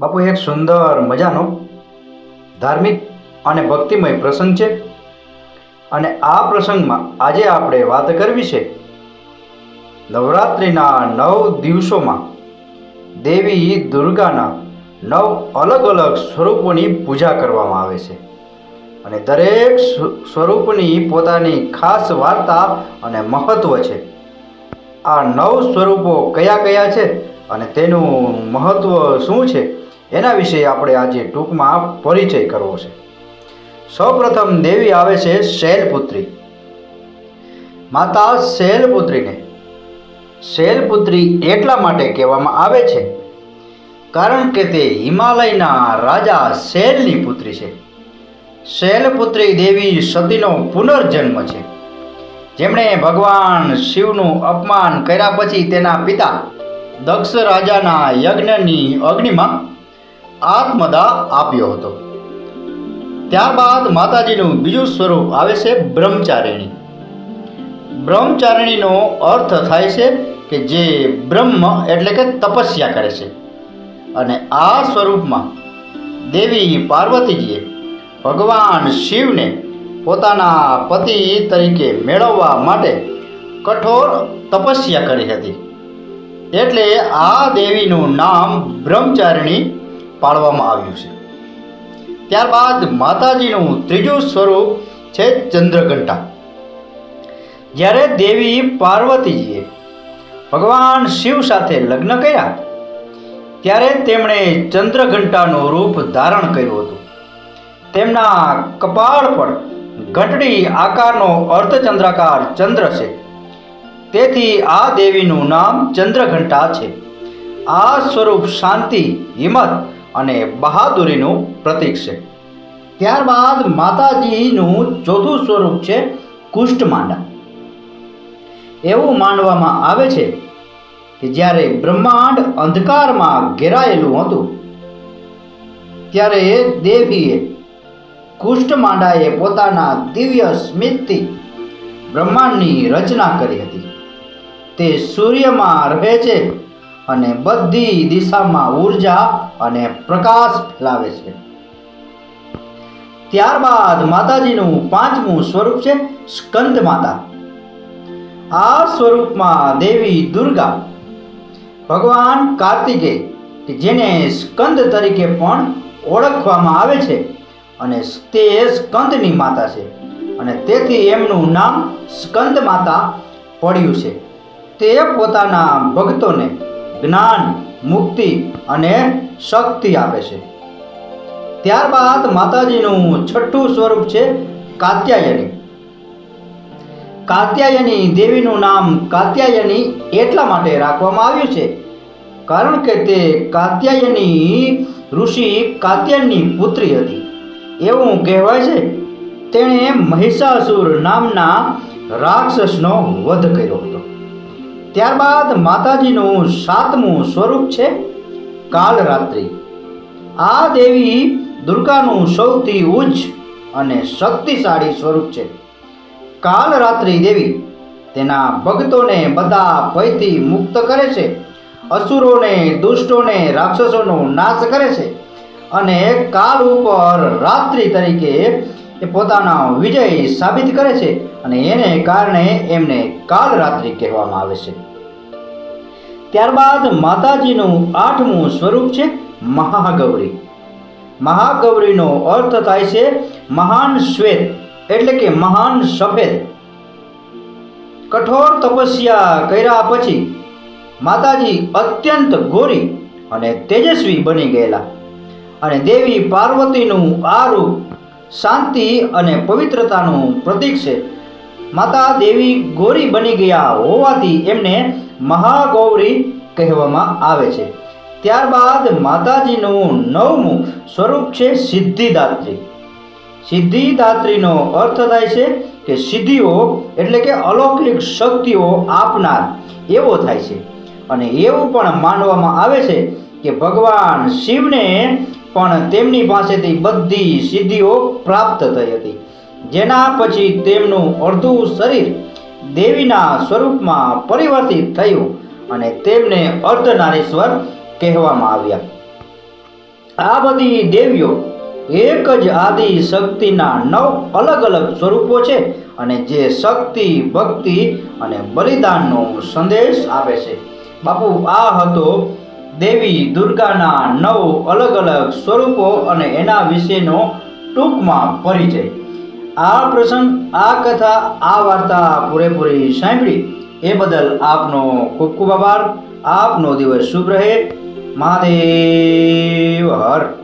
બાપુ, એક સુંદર મજાનો, ધાર્મિક અને ભક્તિમય પ્રસંગ છે. અને આ પ્રસંગમાં આજે આપણે વાત કરવી છે નવરાત્રિના નવ દિવસોમાં દેવી દુર્ગાના નવ અલગ અલગ સ્વરૂપોની પૂજા કરવામાં આવે છે. અને દરેક સ્વરૂપની પોતાની ખાસ વાર્તા અને મહત્ત્વ છે. આ નવ સ્વરૂપો કયા કયા છે અને તેનું મહત્ત્વ શું છે? એના વિશે આપણે આજે ટૂંકમાં પરિચય કરવો છે. સૌપ્રથમ દેવી આવે છે શૈલપુત્રી. માતા શૈલપુત્રીને. શૈલપુત્રી એટલા માટે કહેવામાં આવે છે કારણ કે તે હિમાલયના રાજા શૈલની પુત્રી છે. શૈલપુત્રી દેવી સતીનો પુનર્જન્મ છે. જેમણે ભગવાન શિવનું અપમાન કર્યા પછી તેના પિતા દક્ષ રાજાના યજ્ઞની અગ્નિમાં આત્મદા આપ્યો હતો. ત્યારબાદ માતાજીનું બીજું સ્વરૂપ આવે છે બ્રહ્મચારિણી. બ્રહ્મચારિણીનો અર્થ થાય છે કે જે બ્રહ્મ એટલે કે તપસ્યા કરે છે. અને આ સ્વરૂપમાં દેવી પાર્વતીજીએ ભગવાન શિવને પોતાના પતિ તરીકે મેળવવા માટે કઠોર તપસ્યા કરી હતી. એટલે આ દેવીનું નામ બ્રહ્મચારિણી પાડવામાં આવ્યું છે. ત્યારબાદ માતાજીનું ત્રીજું સ્વરૂપ છે ચંદ્રઘંટા. જ્યારે દેવી પાર્વતીજીએ ભગવાન શિવ સાથે લગ્ન કર્યા, ત્યારે તેમણે ચંદ્રઘંટાનું રૂપ ધારણ કર્યું હતું. તેમના કપાળ પર ઘંટડી આકારનો અર્ધચંદ્રાકાર ચંદ્ર છે. તેથી આ દેવીનું નામ ચંદ્રઘંટા છે. આ સ્વરૂપ શાંતિ, હિંમત અને બહાદુરીનું પ્રતીક છે. ત્યારબાદ માતાજીનું ચોથું સ્વરૂપ છે કુષ્ઠમાંડા. એવું માનવામાં આવે છે કે જ્યારે બ્રહ્માંડ અંધકારમાં ઘેરાયેલું હતું, ત્યારે દેવીએ કુષ્ઠમાંડાએ પોતાના દિવ્ય સ્મિતથી બ્રહ્માંડની રચના કરી હતી. તે સૂર્યમાં રહે છે અને બધી દિશામાં ઊર્જા અને પ્રકાશ ફેલાવે છે. ત્યારબાદ માતાજીનું પાંચમું સ્વરૂપ છે સ્કંદ માતા. આ સ્વરૂપમાં દેવી દુર્ગા, ભગવાન કાર્તિકેય કે જેને સ્કંદ તરીકે પણ ઓળખવામાં આવે છે, અને તે સ્કંદની માતા છે. અને તેથી એમનું નામ સ્કંદ માતા પડ્યું છે. તે પોતાના ભક્તોને જ્ઞાન મુક્તિ અને શક્તિ આપે છે. ત્યારબાદ માતાજીનું છઠ્ઠું સ્વરૂપ છે કાત્યાયની. કાત્યાયની દેવીનું નામ કાત્યાયની એટલા માટે રાખવામાં આવ્યું છે કારણ કે તે કાત્યાયની ઋષિ કાત્યાયની પુત્રી હતી. એવું કહેવાય છે, તેણે મહિષાસુર નામના રાક્ષસનો વધ કર્યો હતો. ત્યારબાદ માતાજીનું સાતમું સ્વરૂપ છે કાલરાત્રિ. આ દેવી દુર્ગાનું સૌથી ઉચ્ચ અને શક્તિશાળી સ્વરૂપ છે. કાલરાત્રિ દેવી તેના ભક્તોને બધા ભયથી મુક્ત કરે છે, અસુરોને, દુષ્ટોને, રાક્ષસોનો નાશ કરે છે અને કાલ ઉપર રાત્રિ તરીકે એ પોતાનો વિજય સાબિત કરે છે અને એને કારણે એમને કાલરાત્રિ કહેવામાં આવે છે. ત્યારબાદ માતાજીનું આઠમું સ્વરૂપ છે મહાગૌરી. મહાગૌરીનો અર્થ થાય છે મહાન શ્વેત, એટલે કે મહાન સફેદ. કઠોર તપસ્યા કર્યા પછી માતાજી અત્યંત ગોરી અને તેજસ્વી બની ગયેલા અને દેવી પાર્વતીનું આ રૂપ શાંતિ અને પવિત્રતાનું પ્રતીક છે. માતા દેવી ગોરી બની ગયા હોવાથી એમને મહાગૌરી કહેવામાં આવે છે. ત્યારબાદ માતાજીનું નવમું સ્વરૂપ છે સિદ્ધિદાત્રી. સિદ્ધિદાત્રીનો અર્થ થાય છે કે સિદ્ધિઓ એટલે કે અલૌકિક શક્તિઓ આપનાર એવો થાય છે. અને એવું પણ માનવામાં આવે છે કે ભગવાન શિવને પણ તેમની પાસેથી બધી સિદ્ધિઓ પ્રાપ્ત થઈ હતી. જેના પછી તેમનું અડધું શરીર દેવીના સ્વરૂપમાં પરિવર્તિત થયું અને તેમને અર્ધનારીશ્વર કહેવામાં આવ્યા. આ બધી દેવીઓ એક જ આદિ શક્તિના નવ અલગ અલગ સ્વરૂપો છે અને જે શક્તિ, ભક્તિ અને બલિદાનનો સંદેશ આપે છે. બાપુ, આ હતો દેવી દુર્ગાના નવ અલગ અલગ સ્વરૂપો અને એના વિશેનો ટૂંકમાં પરિચય. આ પ્રસંગ, આ કથા, આ વાર્તા પૂરેપૂરી સાંભળી એ બદલ આપનો ખૂબ ખૂબ આભાર. આપનો દિવસ શુભ રહે. મહાદેવ હર.